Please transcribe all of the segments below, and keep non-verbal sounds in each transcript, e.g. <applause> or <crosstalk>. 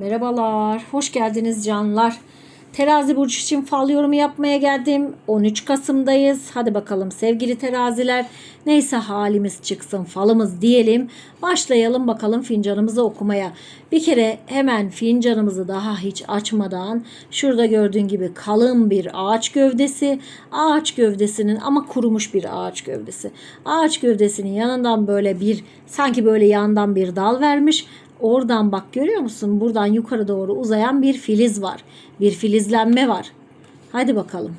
Merhabalar, hoş geldiniz canlar. Terazi burcu için fal yorumu yapmaya geldim. 13 Kasım'dayız. Hadi bakalım sevgili teraziler. Neyse halimiz çıksın, falımız diyelim. Başlayalım bakalım fincanımızı okumaya. Bir kere hemen fincanımızı daha hiç açmadan şurada gördüğün gibi kalın bir ağaç gövdesi. Ağaç gövdesinin ama kurumuş bir ağaç gövdesi. Ağaç gövdesinin yanından böyle bir sanki böyle yandan bir dal vermiş. Oradan bak görüyor musun? Buradan yukarı doğru uzayan bir filiz var. Bir filizlenme var. Hadi bakalım.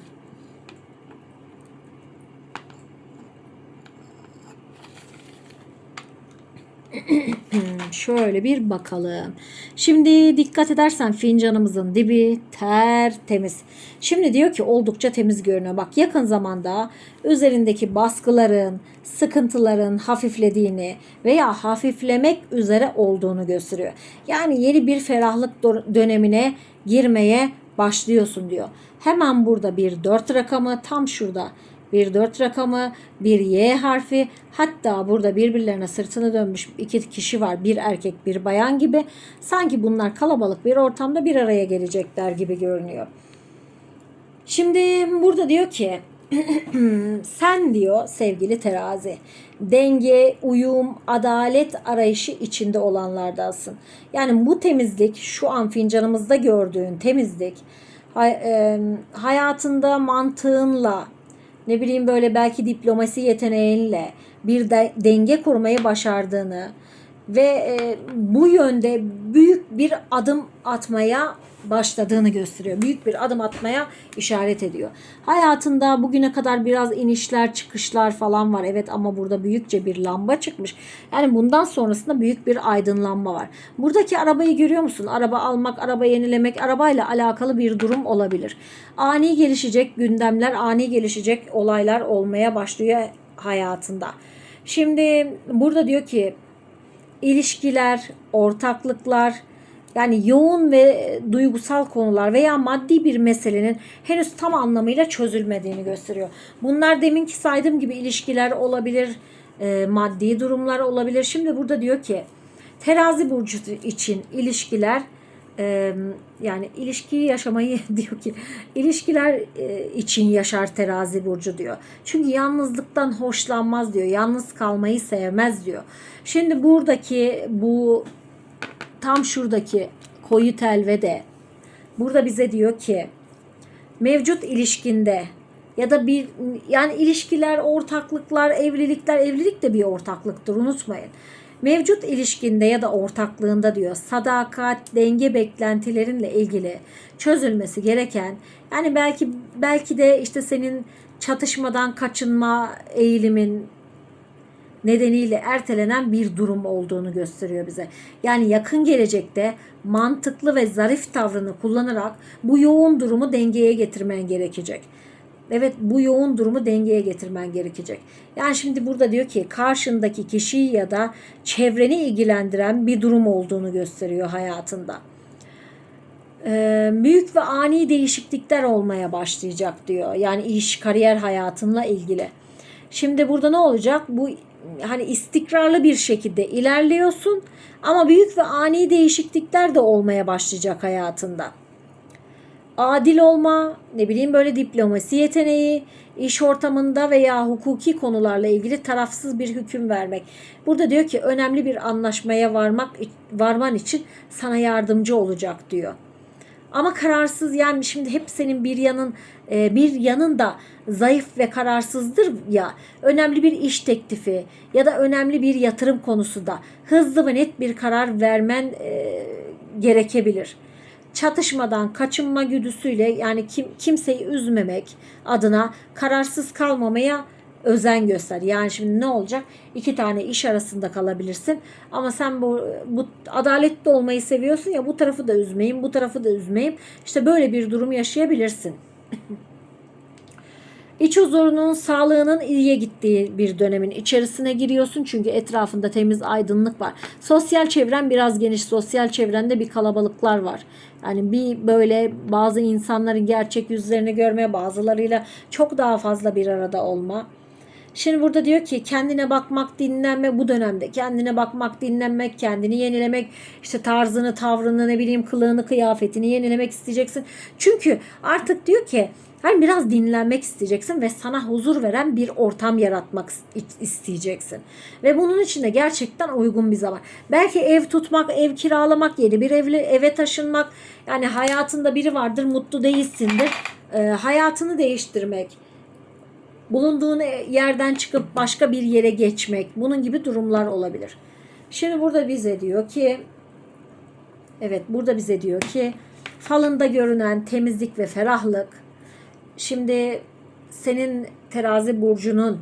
Şöyle bir bakalım. Şimdi dikkat edersen fincanımızın dibi tertemiz. Şimdi diyor ki oldukça temiz görünüyor. Bak yakın zamanda üzerindeki baskıların, sıkıntıların hafiflediğini veya hafiflemek üzere olduğunu gösteriyor. Yani yeni bir ferahlık dönemine girmeye başlıyorsun diyor. Hemen burada bir 4 rakamı tam şurada bir 4 rakamı, bir Y harfi, hatta burada birbirlerine sırtını dönmüş iki kişi var. Bir erkek, bir bayan gibi. Sanki bunlar kalabalık bir ortamda bir araya gelecekler gibi görünüyor. Şimdi burada diyor ki <clears throat> sen diyor sevgili terazi denge, uyum, adalet arayışı içinde olanlardansın. Yani bu temizlik şu an fincanımızda gördüğün temizlik hay- hayatında mantığınla ne bileyim böyle belki diplomasi yeteneğinle bir de denge kurmayı başardığını ve e, bu yönde büyük bir adım atmaya başladığını gösteriyor. Büyük bir adım atmaya işaret ediyor. Hayatında bugüne kadar biraz inişler çıkışlar falan var. Evet ama burada büyükçe bir lamba çıkmış. Yani bundan sonrasında büyük bir aydınlanma var. Buradaki arabayı görüyor musun? Araba almak, araba yenilemek, arabayla alakalı bir durum olabilir. Ani gelişecek gündemler, ani gelişecek olaylar olmaya başlıyor hayatında. Şimdi burada diyor ki ilişkiler, ortaklıklar, yani yoğun ve duygusal konular veya maddi bir meselenin henüz tam anlamıyla çözülmediğini gösteriyor. Bunlar deminki saydığım gibi ilişkiler olabilir, e, maddi durumlar olabilir. Şimdi burada diyor ki terazi burcu için ilişkiler e, yani ilişkiyi yaşamayı <laughs> diyor ki ilişkiler e, için yaşar terazi burcu diyor. Çünkü yalnızlıktan hoşlanmaz diyor. Yalnız kalmayı sevmez diyor. Şimdi buradaki bu tam şuradaki koyu telve de burada bize diyor ki mevcut ilişkinde ya da bir yani ilişkiler, ortaklıklar, evlilikler, evlilik de bir ortaklıktır unutmayın. Mevcut ilişkinde ya da ortaklığında diyor sadakat, denge beklentilerinle ilgili çözülmesi gereken yani belki belki de işte senin çatışmadan kaçınma eğilimin nedeniyle ertelenen bir durum olduğunu gösteriyor bize. Yani yakın gelecekte mantıklı ve zarif tavrını kullanarak bu yoğun durumu dengeye getirmen gerekecek. Evet bu yoğun durumu dengeye getirmen gerekecek. Yani şimdi burada diyor ki karşındaki kişiyi ya da çevreni ilgilendiren bir durum olduğunu gösteriyor hayatında. Ee, büyük ve ani değişiklikler olmaya başlayacak diyor. Yani iş, kariyer hayatınla ilgili. Şimdi burada ne olacak? Bu hani istikrarlı bir şekilde ilerliyorsun ama büyük ve ani değişiklikler de olmaya başlayacak hayatında. Adil olma, ne bileyim böyle diplomasi yeteneği, iş ortamında veya hukuki konularla ilgili tarafsız bir hüküm vermek. Burada diyor ki önemli bir anlaşmaya varmak varman için sana yardımcı olacak diyor. Ama kararsız yani şimdi hep senin bir yanın e, bir yanın da zayıf ve kararsızdır ya önemli bir iş teklifi ya da önemli bir yatırım konusu da hızlı ve net bir karar vermen e, gerekebilir. Çatışmadan kaçınma güdüsüyle yani kim, kimseyi üzmemek adına kararsız kalmamaya özen göster. Yani şimdi ne olacak? İki tane iş arasında kalabilirsin. Ama sen bu, bu adaletli olmayı seviyorsun ya bu tarafı da üzmeyeyim, bu tarafı da üzmeyeyim. İşte böyle bir durum yaşayabilirsin. <laughs> İç huzurunun, sağlığının iyiye gittiği bir dönemin içerisine giriyorsun. Çünkü etrafında temiz aydınlık var. Sosyal çevren biraz geniş. Sosyal çevrende bir kalabalıklar var. Yani bir böyle bazı insanların gerçek yüzlerini görmeye, bazılarıyla çok daha fazla bir arada olma. Şimdi burada diyor ki kendine bakmak, dinlenme bu dönemde. Kendine bakmak, dinlenmek, kendini yenilemek, işte tarzını, tavrını, ne bileyim kılığını, kıyafetini yenilemek isteyeceksin. Çünkü artık diyor ki hani biraz dinlenmek isteyeceksin ve sana huzur veren bir ortam yaratmak is- isteyeceksin. Ve bunun için de gerçekten uygun bir zaman. Belki ev tutmak, ev kiralamak, yeni bir evle, eve taşınmak. Yani hayatında biri vardır, mutlu değilsindir. Ee, hayatını değiştirmek bulunduğun yerden çıkıp başka bir yere geçmek bunun gibi durumlar olabilir. Şimdi burada bize diyor ki evet burada bize diyor ki falında görünen temizlik ve ferahlık şimdi senin terazi burcunun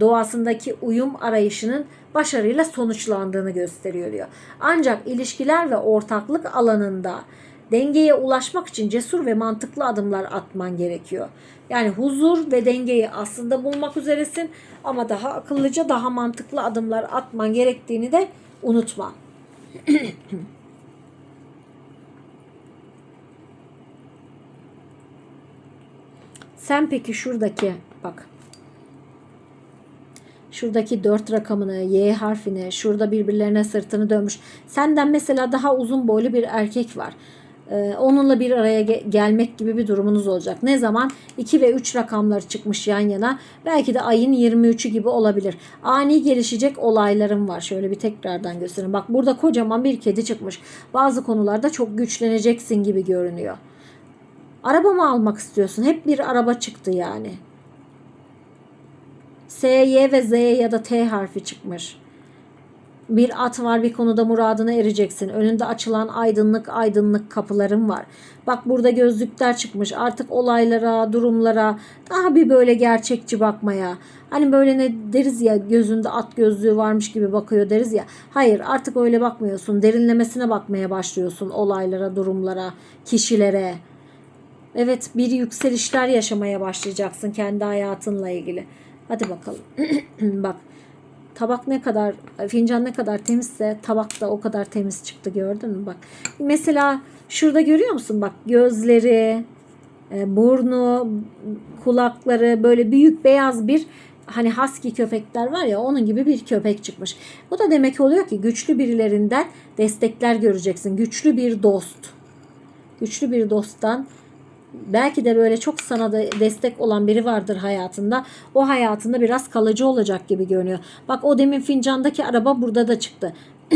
doğasındaki uyum arayışının başarıyla sonuçlandığını gösteriyor diyor. Ancak ilişkiler ve ortaklık alanında dengeye ulaşmak için cesur ve mantıklı adımlar atman gerekiyor. Yani huzur ve dengeyi aslında bulmak üzeresin ama daha akıllıca, daha mantıklı adımlar atman gerektiğini de unutma. <clears throat> Sen peki şuradaki bak şuradaki dört rakamını, Y harfini, şurada birbirlerine sırtını dönmüş. Senden mesela daha uzun boylu bir erkek var. Ee, onunla bir araya ge- gelmek gibi bir durumunuz olacak. Ne zaman? 2 ve 3 rakamları çıkmış yan yana. Belki de ayın 23'ü gibi olabilir. Ani gelişecek olaylarım var. Şöyle bir tekrardan göstereyim. Bak burada kocaman bir kedi çıkmış. Bazı konularda çok güçleneceksin gibi görünüyor. Araba mı almak istiyorsun? Hep bir araba çıktı yani. S, Y ve Z ya da T harfi çıkmış. Bir at var bir konuda muradına ereceksin. Önünde açılan aydınlık aydınlık kapıların var. Bak burada gözlükler çıkmış. Artık olaylara, durumlara daha bir böyle gerçekçi bakmaya. Hani böyle ne deriz ya gözünde at gözlüğü varmış gibi bakıyor deriz ya. Hayır artık öyle bakmıyorsun. Derinlemesine bakmaya başlıyorsun olaylara, durumlara, kişilere. Evet bir yükselişler yaşamaya başlayacaksın kendi hayatınla ilgili. Hadi bakalım. <clears throat> Bak tabak ne kadar fincan ne kadar temizse tabak da o kadar temiz çıktı gördün mü bak. Mesela şurada görüyor musun bak gözleri, e, burnu, kulakları böyle büyük beyaz bir hani husky köpekler var ya onun gibi bir köpek çıkmış. Bu da demek oluyor ki güçlü birilerinden destekler göreceksin. Güçlü bir dost. Güçlü bir dosttan belki de böyle çok sana da destek olan biri vardır hayatında. O hayatında biraz kalıcı olacak gibi görünüyor. Bak o demin fincandaki araba burada da çıktı. <clears throat>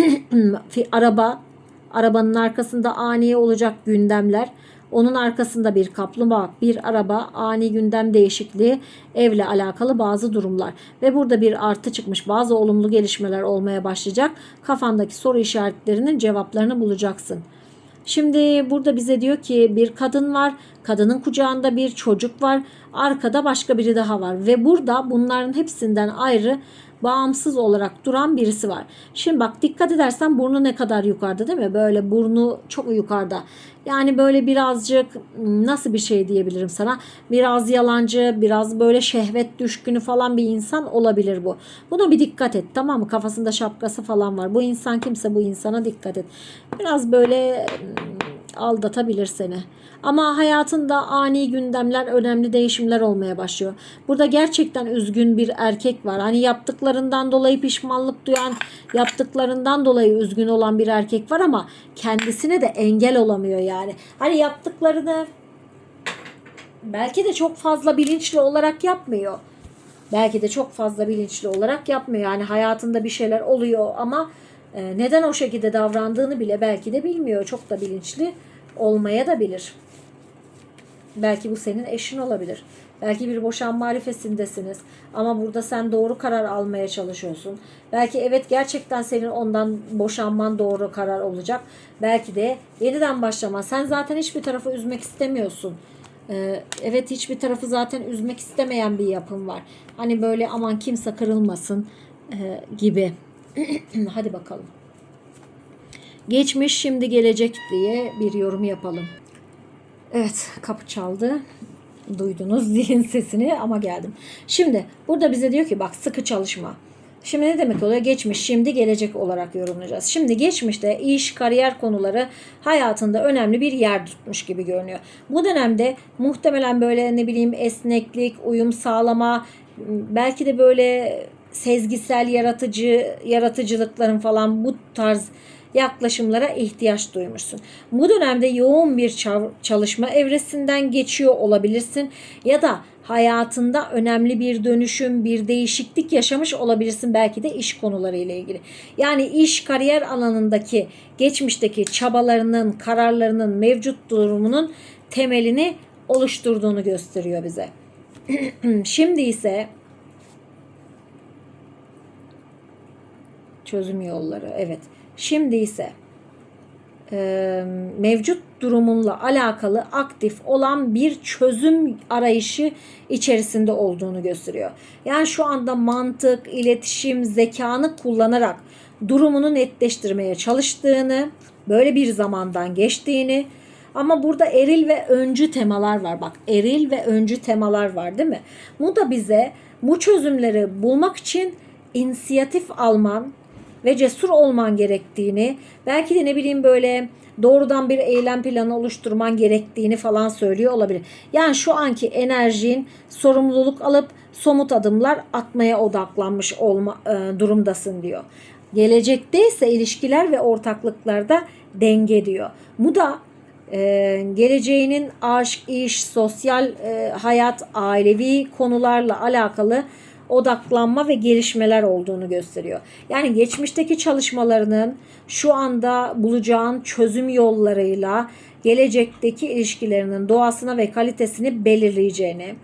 Araba, arabanın arkasında ani olacak gündemler. Onun arkasında bir kaplumbağa, bir araba, ani gündem değişikliği, evle alakalı bazı durumlar. Ve burada bir artı çıkmış. Bazı olumlu gelişmeler olmaya başlayacak. Kafandaki soru işaretlerinin cevaplarını bulacaksın. Şimdi burada bize diyor ki bir kadın var. Kadının kucağında bir çocuk var. Arkada başka biri daha var. Ve burada bunların hepsinden ayrı bağımsız olarak duran birisi var. Şimdi bak dikkat edersen burnu ne kadar yukarıda değil mi? Böyle burnu çok yukarıda. Yani böyle birazcık hmm, nasıl bir şey diyebilirim sana? Biraz yalancı, biraz böyle şehvet düşkünü falan bir insan olabilir bu. Buna bir dikkat et tamam mı? Kafasında şapkası falan var. Bu insan kimse bu insana dikkat et. Biraz böyle hmm, aldatabilir seni. Ama hayatında ani gündemler, önemli değişimler olmaya başlıyor. Burada gerçekten üzgün bir erkek var. Hani yaptıklarından dolayı pişmanlık duyan, yaptıklarından dolayı üzgün olan bir erkek var ama kendisine de engel olamıyor yani. Hani yaptıklarını belki de çok fazla bilinçli olarak yapmıyor. Belki de çok fazla bilinçli olarak yapmıyor. Yani hayatında bir şeyler oluyor ama neden o şekilde davrandığını bile belki de bilmiyor. Çok da bilinçli olmaya da bilir. Belki bu senin eşin olabilir. Belki bir boşanma arifesindesiniz. Ama burada sen doğru karar almaya çalışıyorsun. Belki evet gerçekten senin ondan boşanman doğru karar olacak. Belki de yeniden başlama. Sen zaten hiçbir tarafı üzmek istemiyorsun. Ee, evet hiçbir tarafı zaten üzmek istemeyen bir yapım var. Hani böyle aman kimse kırılmasın e, gibi. <clears throat> Hadi bakalım. Geçmiş şimdi gelecek diye bir yorum yapalım. Evet kapı çaldı. Duydunuz <laughs> zilin sesini ama geldim. Şimdi burada bize diyor ki bak sıkı çalışma. Şimdi ne demek oluyor? Geçmiş, şimdi, gelecek olarak yorumlayacağız. Şimdi geçmişte iş, kariyer konuları hayatında önemli bir yer tutmuş gibi görünüyor. Bu dönemde muhtemelen böyle ne bileyim esneklik, uyum sağlama, belki de böyle sezgisel yaratıcı yaratıcılıkların falan bu tarz yaklaşımlara ihtiyaç duymuşsun. Bu dönemde yoğun bir çalışma evresinden geçiyor olabilirsin ya da hayatında önemli bir dönüşüm, bir değişiklik yaşamış olabilirsin belki de iş konuları ile ilgili. Yani iş, kariyer alanındaki geçmişteki çabalarının, kararlarının, mevcut durumunun temelini oluşturduğunu gösteriyor bize. <clears throat> Şimdi ise çözüm yolları. Evet. Şimdi ise e, mevcut durumunla alakalı aktif olan bir çözüm arayışı içerisinde olduğunu gösteriyor. Yani şu anda mantık, iletişim, zekanı kullanarak durumunu netleştirmeye çalıştığını, böyle bir zamandan geçtiğini ama burada eril ve öncü temalar var. Bak eril ve öncü temalar var değil mi? Bu da bize bu çözümleri bulmak için inisiyatif alman, ve cesur olman gerektiğini, belki de ne bileyim böyle doğrudan bir eylem planı oluşturman gerektiğini falan söylüyor olabilir. Yani şu anki enerjin sorumluluk alıp somut adımlar atmaya odaklanmış olma e, durumdasın diyor. Gelecekte ise ilişkiler ve ortaklıklarda denge diyor. Bu da e, geleceğinin aşk, iş, sosyal e, hayat, ailevi konularla alakalı odaklanma ve gelişmeler olduğunu gösteriyor. Yani geçmişteki çalışmalarının şu anda bulacağın çözüm yollarıyla gelecekteki ilişkilerinin doğasına ve kalitesini belirleyeceğini,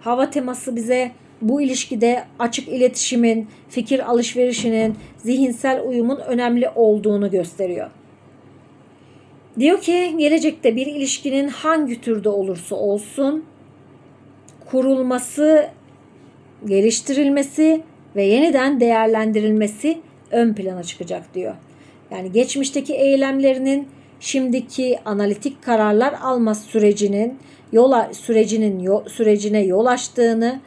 hava teması bize bu ilişkide açık iletişimin, fikir alışverişinin, zihinsel uyumun önemli olduğunu gösteriyor. Diyor ki gelecekte bir ilişkinin hangi türde olursa olsun kurulması geliştirilmesi ve yeniden değerlendirilmesi ön plana çıkacak diyor. Yani geçmişteki eylemlerinin şimdiki analitik kararlar alma sürecinin yola sürecinin yo, sürecine yol açtığını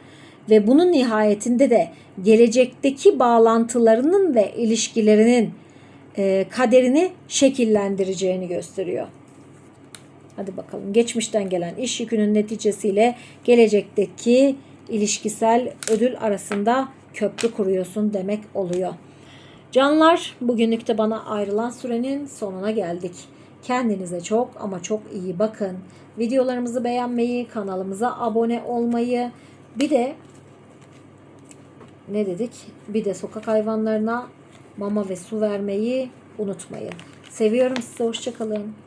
ve bunun nihayetinde de gelecekteki bağlantılarının ve ilişkilerinin e, kaderini şekillendireceğini gösteriyor. Hadi bakalım geçmişten gelen iş yükünün neticesiyle gelecekteki ilişkisel ödül arasında köprü kuruyorsun demek oluyor. Canlar bugünlük de bana ayrılan sürenin sonuna geldik. Kendinize çok ama çok iyi bakın. Videolarımızı beğenmeyi, kanalımıza abone olmayı, bir de ne dedik? Bir de sokak hayvanlarına mama ve su vermeyi unutmayın. Seviyorum sizi. Hoşçakalın.